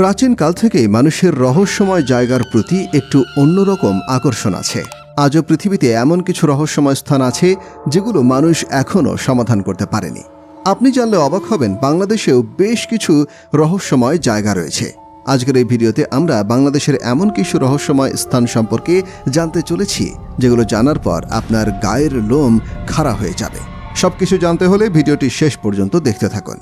প্রাচীনকাল থেকেই মানুষের রহস্যময় জায়গার প্রতি একটু অন্যরকম আকর্ষণ আছে। আজও পৃথিবীতে এমন কিছু রহস্যময় স্থান আছে, যেগুলো মানুষ এখনও সমাধান করতে পারেনি। আপনি জানলে অবাক হবেন, বাংলাদেশেও বেশ কিছু রহস্যময় জায়গা রয়েছে। আজকের এই ভিডিওতে আমরা বাংলাদেশের এমন কিছু রহস্যময় স্থান সম্পর্কে জানতে চলেছি, যেগুলো জানার পর আপনার গায়ের লোম খাড়া হয়ে যাবে। সবকিছু জানতে হলে ভিডিওটি শেষ পর্যন্ত দেখতে থাকুন।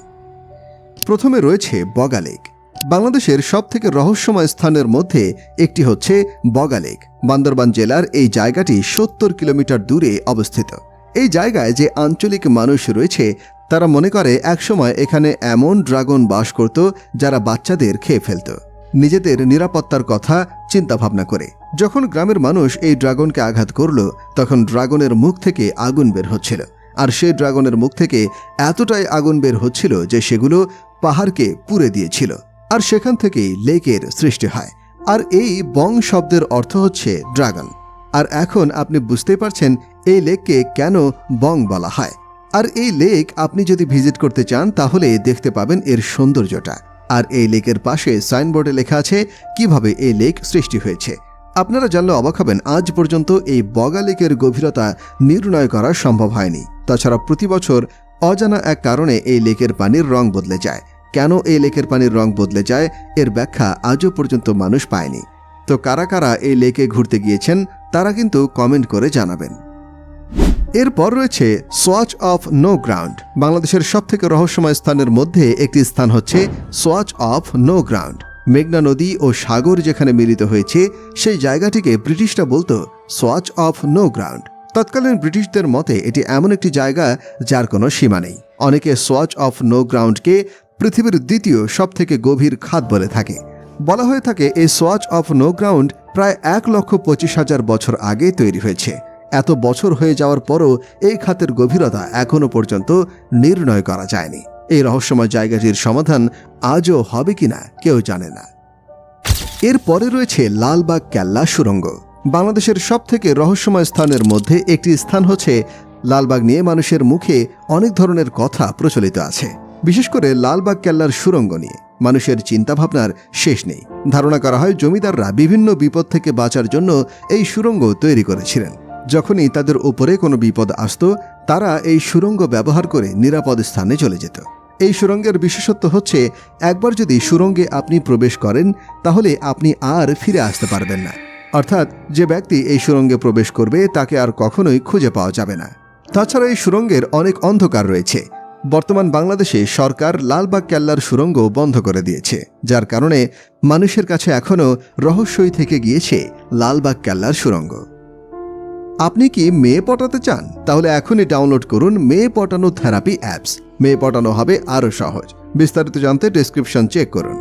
প্রথমে রয়েছে বগা লেক। বাংলাদেশের সব থেকে রহস্যময় স্থানের মধ্যে একটি হচ্ছে বগালেক বান্দরবান জেলার এই জায়গাটি সত্তর কিলোমিটার দূরে অবস্থিত। এই জায়গায় যে আঞ্চলিক মানুষ রয়েছে, তারা মনে করে একসময় এখানে এমন ড্রাগন বাস করত যারা বাচ্চাদের খেয়ে ফেলত। নিজেদের নিরাপত্তার কথা চিন্তাভাবনা করে। যখন গ্রামের মানুষ এই ড্রাগনকে আঘাত করল, তখন ড্রাগনের মুখ থেকে আগুন বের হচ্ছিল। আর সেই ড্রাগনের মুখ থেকে এতটাই আগুন বের হচ্ছিল যে সেগুলো পাহাড়কে পুড়ে দিয়েছিল। আর সেখান থেকেই লেকের সৃষ্টি হয়। আর এই বং শব্দের অর্থ হচ্ছে ড্রাগন। আর এখন আপনি বুঝতেই পারছেন এই লেককে কেন বং বলা হয়। আর এই লেক আপনি যদি ভিজিট করতে চান, তাহলে দেখতে পাবেন এর সৌন্দর্যটা। আর এই লেকের পাশে সাইনবোর্ডে লেখা আছে কীভাবে এই লেক সৃষ্টি হয়েছে। আপনারা জানলে অবাক হবেন, আজ পর্যন্ত এই বগা লেকের গভীরতা নির্ণয় করা সম্ভব হয়নি। তাছাড়া প্রতি বছর অজানা এক কারণে এই লেকের পানির রং বদলে যায়। কেন এই লেকের পানির রং বদলে যায় এর ব্যাখ্যা আজও পর্যন্ত মানুষ পায়নি। তো কারা কারা এই লেকে ঘুরতে গিয়েছেন, তারা কিন্তু কমেন্ট করে জানাবেন। এরপর রয়েছে সোয়াচ অফ নো গ্রাউন্ড বাংলাদেশের সবথেকে রহস্যময় স্থানের মধ্যে একটি স্থান হচ্ছে সোয়াচ অফ নো গ্রাউন্ড মেঘনা নদী ও সাগর যেখানে মিলিত হয়েছে, সেই জায়গাটিকে ব্রিটিশরা বলতো সোয়াচ অফ নো গ্রাউন্ড তৎকালীন ব্রিটিশদের মতে এটি এমন একটি জায়গা যার কোনো সীমা নেই। অনেকে সোয়াচ অফ নো গ্রাউন্ডকে পৃথিবীর দ্বিতীয় সবথেকে গভীর খাত বলে থাকে। বলা হয়ে থাকে, এই সোয়াচ অফ নো গ্রাউন্ড প্রায় এক লক্ষ পঁচিশ হাজার বছর আগে তৈরি হয়েছে। এত বছর হয়ে যাওয়ার পরও এই খাতের গভীরতা এখনও পর্যন্ত নির্ণয় করা যায়নি। এই রহস্যময় জায়গাটির সমাধান আজও হবে কিনা কেউ জানে না। এরপরে রয়েছে লালবাগ কেল্লা সুরঙ্গ। বাংলাদেশের সব থেকে রহস্যময় স্থানের মধ্যে একটি স্থান হচ্ছে, লালবাগ নিয়ে মানুষের মুখে অনেক ধরনের কথা প্রচলিত আছে। বিশেষ করে লালবাগ কেল্লার সুরঙ্গ নিয়ে। মানুষের চিন্তাভাবনার শেষ নেই। ধারণা করা হয় জমিদাররা বিভিন্ন বিপদ থেকে বাঁচার জন্য এই সুরঙ্গ তৈরি করেছিলেন। যখনই তাদের উপরে কোনো বিপদ আসত, তারা এই সুরঙ্গ ব্যবহার করে নিরাপদ স্থানে চলে যেত। এই সুরঙ্গের বিশেষত্ব হচ্ছে, একবার যদি সুরঙ্গে আপনি প্রবেশ করেন, তাহলে আপনি আর ফিরে আসতে পারবেন না। অর্থাৎ, যে ব্যক্তি এই সুরঙ্গে প্রবেশ করবে, তাকে আর কখনোই খুঁজে পাওয়া যাবে না। তাছাড়া এই সুরঙ্গের অনেক অন্ধকার রয়েছে। বর্তমান বাংলাদেশে সরকার লালবাগ কেল্লার সুরঙ্গ বন্ধ করে দিয়েছে, যার কারণে মানুষের কাছে এখনও রহস্যই থেকে গিয়েছে লালবাগ কেল্লার সুরঙ্গ আপনি কি মেয়ে পটাতে চান? তাহলে এখনই ডাউনলোড করুন মেয়ে পটানো থেরাপি অ্যাপস। মেয়ে পটানো হবে আরও সহজ। বিস্তারিত জানতে ডেসক্রিপশন চেক করুন।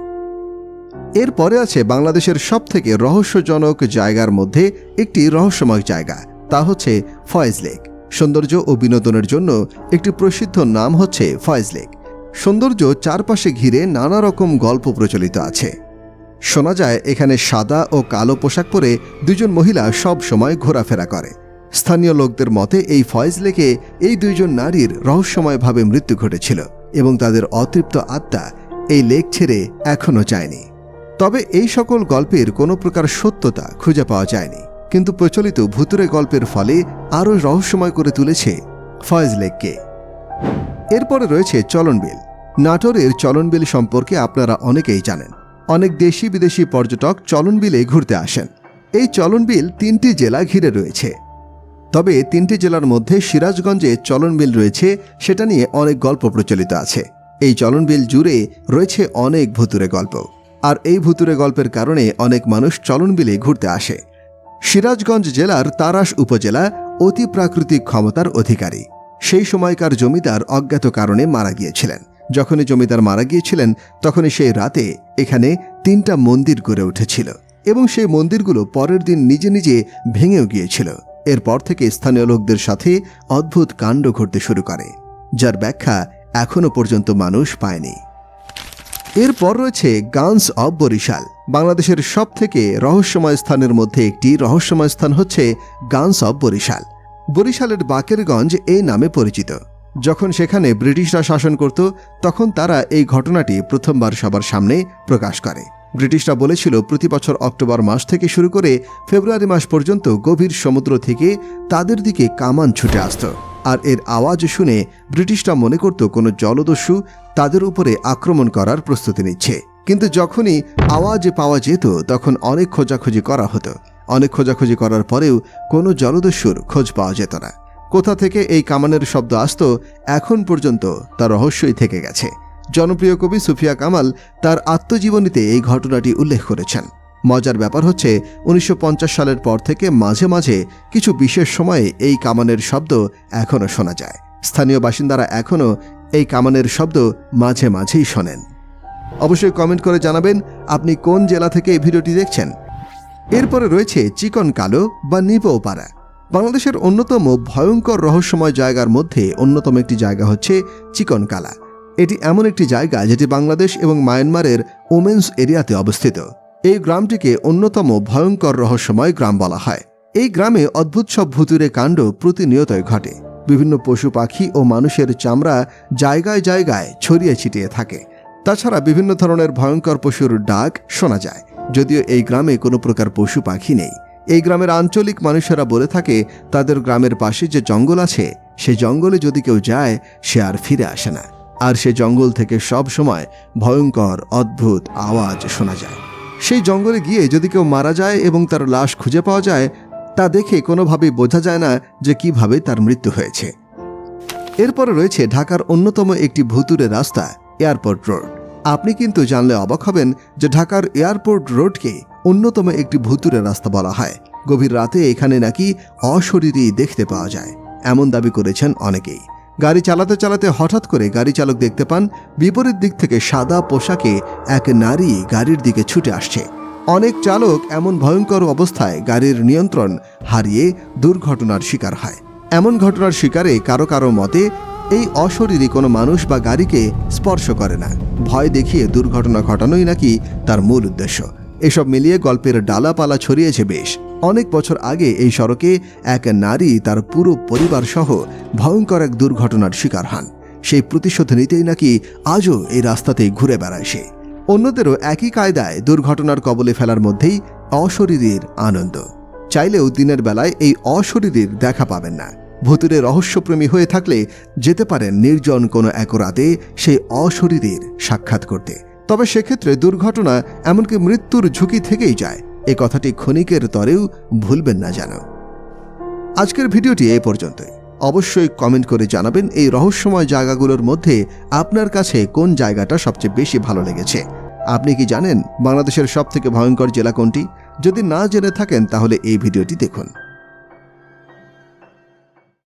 এরপরে আছে বাংলাদেশের সবথেকে রহস্যজনক জায়গার মধ্যে একটি রহস্যময় জায়গা, তা হচ্ছে ফয়েজ লেক। সৌন্দর্য ও বিনোদনের জন্য একটি প্রসিদ্ধ নাম হচ্ছে ফয়েজ লেক সৌন্দর্য চারপাশে ঘিরে নানা রকম গল্প প্রচলিত আছে। শোনা যায়, এখানে সাদা ও কালো পোশাক পরে দুজন মহিলা সব সময় ঘোরাফেরা করে। স্থানীয় লোকদের মতে, এই ফয়েজ লেকে এই দুইজন নারীর রহস্যময়ভাবে মৃত্যু ঘটেছিল এবং তাদের অতৃপ্ত আত্মা এই লেক ছেড়ে এখনও যায়নি। তবে এই সকল গল্পের কোনো প্রকার সত্যতা খুঁজে পাওয়া যায়নি। কিন্তু প্রচলিত ভুতুরে গল্পের ফলে আরও রহস্যময় করে তুলেছে ফয়েজ লেককে। এরপরে রয়েছে চলনবিল নাটোরের চলনবিল সম্পর্কে আপনারা অনেকেই জানেন। অনেক দেশি বিদেশি পর্যটক চলনবিলে ঘুরতে আসেন। এই চলনবিল তিনটি জেলা ঘিরে রয়েছে। তবে তিনটি জেলার মধ্যে সিরাজগঞ্জে চলনবিল রয়েছে, সেটা নিয়ে অনেক গল্প প্রচলিত আছে। এই চলনবিল জুড়ে রয়েছে অনেক ভুতুরে গল্প। আর এই ভুতুরে গল্পের কারণে অনেক মানুষ চলনবিলে ঘুরতে আসে। সিরাজগঞ্জ জেলার তারাস উপজেলা অতি প্রাকৃতিক ক্ষমতার অধিকারী। সেই সময়কার জমিদার অজ্ঞাত কারণে মারা গিয়েছিলেন। যখনই জমিদার মারা গিয়েছিলেন, তখনই সেই রাতে এখানে তিনটা মন্দির গড়ে উঠেছিল এবং সেই মন্দিরগুলো পরের দিন নিজে নিজে ভেঙেও গিয়েছিল। এরপর থেকে স্থানীয় লোকদের সাথে অদ্ভুত কাণ্ড ঘটতে শুরু করে, যার ব্যাখ্যা এখনও পর্যন্ত মানুষ পায়নি। এরপর রয়েছে গান্স অব বরিশাল বাংলাদেশের সব থেকে রহস্যময় স্থানের মধ্যে একটি রহস্যময় স্থান হচ্ছে গানস অব বরিশাল। বরিশালের বাকেরগঞ্জ এই নামে পরিচিত। যখন সেখানে ব্রিটিশরা শাসন করত, তখন তারা এই ঘটনাটি প্রথমবার সবার সামনে প্রকাশ করে। ব্রিটিশরা বলেছিল, প্রতি বছর অক্টোবর মাস থেকে শুরু করে ফেব্রুয়ারি মাস পর্যন্ত গভীর সমুদ্র থেকে তাদের দিকে কামান ছুটে আসত। আর এর আওয়াজ শুনে ব্রিটিশরা মনে করত, কোনো জলদস্যু তাদের উপরে আক্রমণ করার প্রস্তুতি নিচ্ছে। কিন্তু যখনই আওয়াজ পাওয়া যেত, তখন অনেক খোঁজাখুঁজি করা হতো। অনেক খোঁজাখুঁজি করার পরেও কোনো জলদস্যুর খোঁজ পাওয়া যেত না। কোথা থেকে এই কামানের শব্দ আসত, এখন পর্যন্ত তা রহস্যই থেকে গেছে। জনপ্রিয় কবি সুফিয়া কামাল তার আত্মজীবনীতে এই ঘটনাটি উল্লেখ করেছেন। মজার ব্যাপার হচ্ছে, উনিশশো পঞ্চাশ সালের পর থেকে মাঝে মাঝে কিছু বিশেষ সময়ে এই কামানের শব্দ এখনও শোনা যায়। স্থানীয় বাসিন্দারা এখনও এই কামানের শব্দ মাঝে মাঝেই শোনেন। অবশ্যই কমেন্ট করে জানাবেন আপনি কোন জেলা থেকে এই ভিডিওটি দেখছেন। এরপরে রয়েছে চিকন কালো বা নিপোপাড়া বাংলাদেশের অন্যতম ভয়ঙ্কর রহস্যময় জায়গার মধ্যে অন্যতম একটি জায়গা হচ্ছে চিকন কালা। এটি এমন একটি জায়গা যেটি বাংলাদেশ এবং মায়ানমারের ওমেন্স এরিয়াতে অবস্থিত। এই গ্রামটিকে অন্যতম ভয়ঙ্কর রহস্যময় গ্রাম বলা হয়। এই গ্রামে অদ্ভুত সব ভুতুরে কাণ্ড প্রতিনিয়তই ঘটে। বিভিন্ন পশু পাখি ও মানুষের চামড়া জায়গায় জায়গায় ছড়িয়ে ছিটিয়ে থাকে। তাছাড়া বিভিন্ন ধরনের ভয়ঙ্কর পশুর ডাক শোনা যায়। যদিও এই গ্রামে কোনো প্রকার পশু পাখি নেই। এই গ্রামের আঞ্চলিক মানুষেরা বলে থাকে, তাদের গ্রামের পাশে যে জঙ্গল আছে, সে জঙ্গলে যদি কেউ যায়, সে আর ফিরে আসে না। আর সে জঙ্গল থেকে সব সময় ভয়ঙ্কর, অদ্ভুত আওয়াজ শোনা যায়। সেই জঙ্গলে গিয়ে যদি কেউ মারা যায় এবং তার লাশ খুঁজে পাওয়া যায়, তা দেখে কোনোভাবেই বোঝা যায় না যে কীভাবে তার মৃত্যু হয়েছে। এরপরে রয়েছে ঢাকার অন্যতম একটি ভুতুরে রাস্তা। Airport road. আপনি কিন্তু জানলে অবাক হবেন যে ঢাকার এয়ারপোর্ট রোডকে অন্যতম একটি ভুতুরে রাস্তা বলা হয়। গভীর রাতে এখানে নাকি অশরীরী দেখতে পাওয়া যায়, এমন দাবি করেছেন অনেকেই। গাড়ি চালাতে চালাতে হঠাৎ করে গাড়ি চালক দেখতে পান, বিপরীত দিক থেকে সাদা পোশাকে এক নারী গাড়ির দিকে ছুটে আসছে। অনেক চালক এমন ভয়ঙ্কর অবস্থায় গাড়ির নিয়ন্ত্রণ হারিয়ে দুর্ঘটনার শিকার হয়। এমন ঘটনার শিকারে কারও কারও মতে এই অশরীরী কোনো মানুষ বা গাড়িকে স্পর্শ করে না। ভয় দেখিয়ে দুর্ঘটনা ঘটানোই নাকি তার মূল উদ্দেশ্য। এসব মিলিয়ে গল্পের ডালাপালা ছড়িয়েছে বেশ। অনেক বছর আগে এই সড়কে এক নারী তার পুরো পরিবার সহ ভয়ঙ্কর এক দুর্ঘটনার শিকার হন। সেই প্রতিশোধ নিতেই নাকি আজও এই রাস্তাতেই ঘুরে বেড়ায় সে। অন্যদেরও একই কায়দায় দুর্ঘটনার কবলে ফেলার মধ্যেই অশরীরীর আনন্দ। চাইলেও দিনের বেলায় এই অশরীরীর দেখা পাবেন না। ভূতুরে রহস্যপ্রেমী হয়ে থাকলে যেতে পারেন নির্জন কোনো এক রাতে সেই অশরীরীর সাক্ষাৎ করতে। তবে সেক্ষেত্রে দুর্ঘটনা এমনকি মৃত্যুর ঝুঁকি থেকেই যায়। এ কথাটি ক্ষণিকের তরেও ভুলবেন না যেন। আজকের ভিডিওটি এ পর্যন্তই। অবশ্যই কমেন্ট করে জানাবেন এই রহস্যময় জায়গাগুলোর মধ্যে আপনার কাছে কোন জায়গাটা সবচেয়ে বেশি ভালো লেগেছে। আপনি কি জানেন বাংলাদেশের সবথেকে ভয়ঙ্কর জেলা কোনটি? যদি না জেনে থাকেন তাহলে এই ভিডিওটি দেখুন।